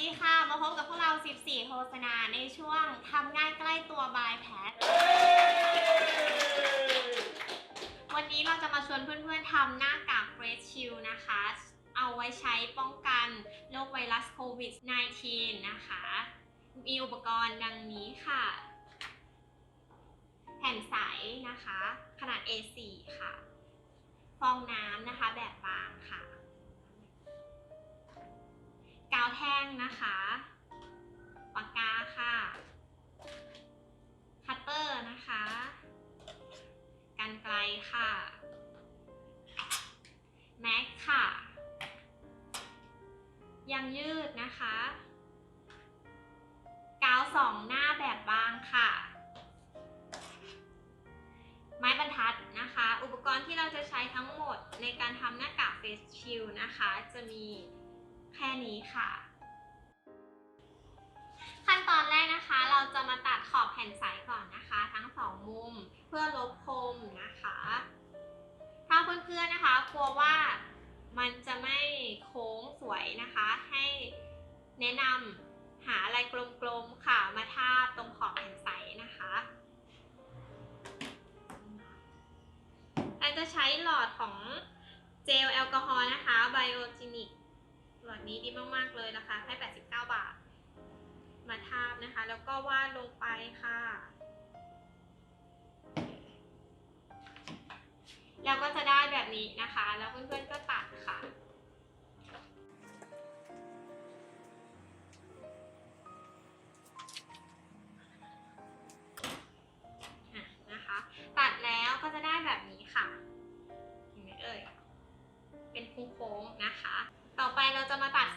ดีค่ะ มาพบกับพวกเรา 14 โฆษณาในช่วงทำง่ายใกล้ตัวบายแพทวันนี้เราจะมาชวนเพื่อนๆทำหน้ากาก Face Shield นะคะ เอาไว้ใช้ป้องกันโรคไวรัสโควิด -19 นะคะ มีอุปกรณ์ดังนี้ค่ะ แผ่นใสนะคะ ขนาด A4 ค่ะ ฟองน้ำนะคะแบบบา แท่งนะคะ ปากกาค่ะ คัตเตอร์นะคะ กันไกลค่ะ แม็กค่ะ ยางยืดนะคะ กาวสองหน้าแบบบางค่ะ ไม้บรรทัดนะคะ อุปกรณ์ที่เราจะใช้ทั้งหมดในการทำหน้ากากเฟสชิลนะคะ จะมี ค่นี้ค่ะ ขั้นตอนแรกนะคะ เราจะมาตัดขอบแผ่นใสก่อนนะคะ ทั้งสองมุมเพื่อลบคมนะคะ ถ้าเพื่อนๆนะคะกลัวว่ามันจะไม่โค้งสวยนะคะ ให้แนะนำหาอะไรกลมๆค่ะมาทาบตรงขอบแผ่นใสนะคะเราจะใช้หลอดของเจลแอลกอฮอล์นะคะไบโอจินิก หลอดนี้ดีมากๆเลยราคาแค่89 บาท มาทาบนะคะ แล้วก็วาดลงไปค่ะ แล้วก็จะได้แบบนี้นะคะ แล้วเพื่อนๆก็ตัดค่ะ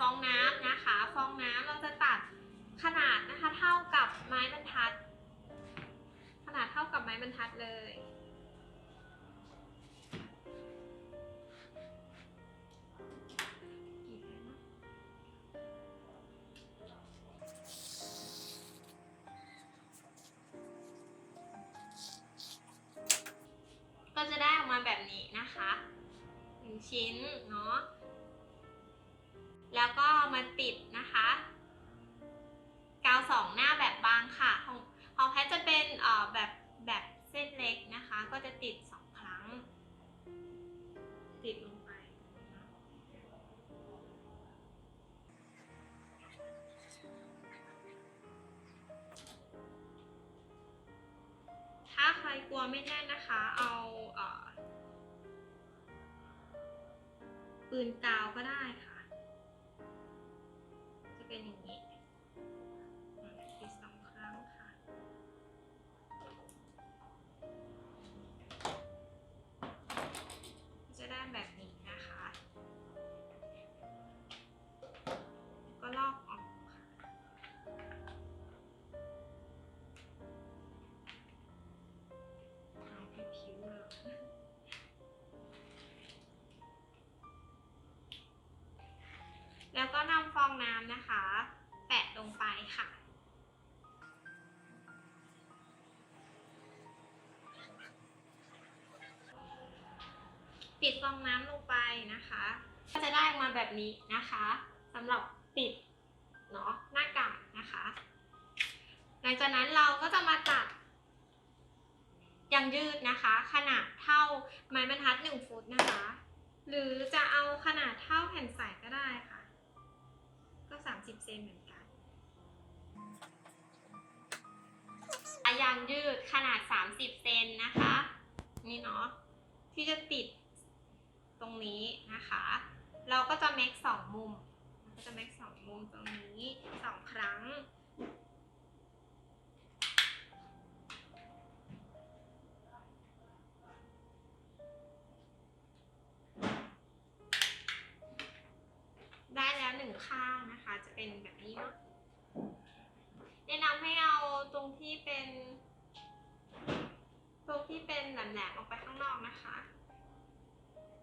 องน้ำนะคะ ฟองน้ำเราจะตัดขนาดนะคะเท่ากับไม้บรรทัด ขนาดเท่ากับไม้บรรทัดเลยก็จะได้ออกมาแบบนี้นะคะหนึ่งชิ้นเนาะ แล้วก็มาติดนะคะกาวสองหน้าแบบบางค่ะ ของของแพทจะเป็นแบบแบบเส้นเล็กนะคะ ก็จะติดสองครั้ง ติดลงไป ถ้าใครกลัวไม่แน่นนะคะ เอาเอปืนกาวก็ได้ค่ะ แล้วก็นำฟองน้ำนะคะ แปะลงไปค่ะ ปิดฟองน้ำลงไปนะคะ ก็จะได้มาแบบนี้นะคะสำหรับติดเนาะหน้ากากนะคะ หลังจากนั้นเราก็จะมาตัดยางยืดนะคะ ขนาดเท่าไม้บรรทัดหนึ่งฟุตนะคะ หรือจะเอาขนาดเท่าแผ่นใส 30 เซนเหมือนกันยางยืดขนาด 30 เซนนะคะ นี่เนาะที่จะติดตรงนี้นะคะ เราก็จะเมคสองมุม ก็จะเมคสองมุมตรงนี้สองครั้ง งข้างนะคะ จะเป็นแบบนี้เนาะแนะนำให้เอาตรงที่เป็น ตรงที่เป็นแหลมๆออกไปข้างนอกนะคะ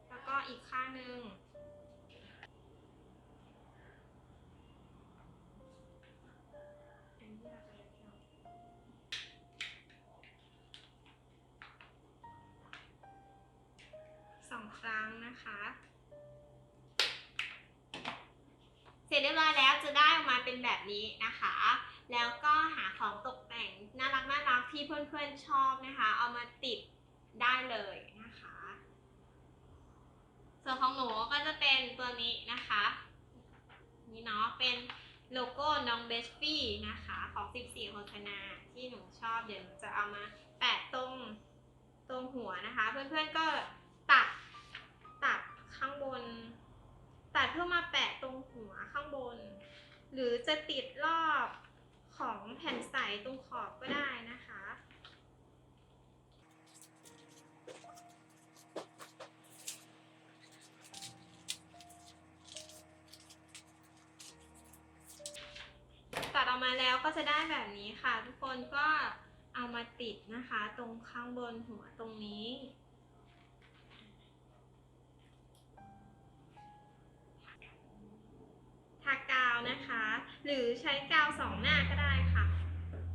แล้วก็อีกข้างหนึ่ง จะได้ออกมาเป็นแบบนี้นะคะ แล้วก็หาของตกแต่งน่ารักน่ารักที่เพื่อนๆชอบนะคะ เอามาติดได้เลยนะคะ ส่วนของหนูก็จะเป็นตัวนี้นะคะ นี่เนาะเป็นโลโก้น้องเบสฟี่นะคะ ของ 14โฆษณาที่หนูชอบเดี๋ยวหนูจะเอามาแปะตรงตรงหัวนะคะ เพื่อนๆก็ตัดตัดข้างบน ตัดเพื่อมาแปะ หัวข้างบน หรือจะติดรอบของแผ่นใสตรงขอบก็ได้นะคะตัดออกมาแล้วก็จะได้แบบนี้ค่ะ ทุกคนก็เอามาติดนะคะ ตรงข้างบนหัวตรงนี้ หรือใช้กาวสองหน้าก็ได้ค่ะ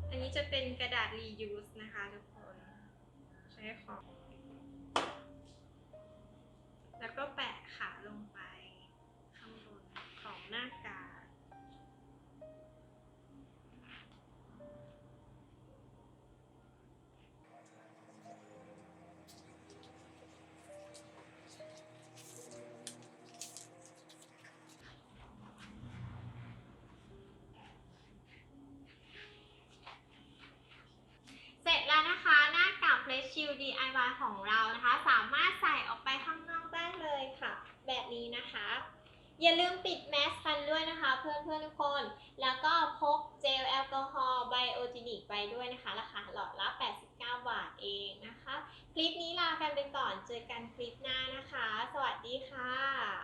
อันนี้จะเป็นกระดาษ reuse นะคะทุกคน UDIY ของเรานะคะ สามารถใส่ออกไปข้างนอกได้เลยค่ะ แบบนี้นะคะ อย่าลืมปิดแมสกันด้วยนะคะ เพื่อนเพื่อนทุกคน แล้วก็พกเจลแอลกอฮอล์ไบโอจินิกไปด้วยนะคะ ราคาหลอดละ 89 บาทเองนะคะ คลิปนี้ลากันไปก่อน เจอกันคลิปหน้านะคะ สวัสดีค่ะ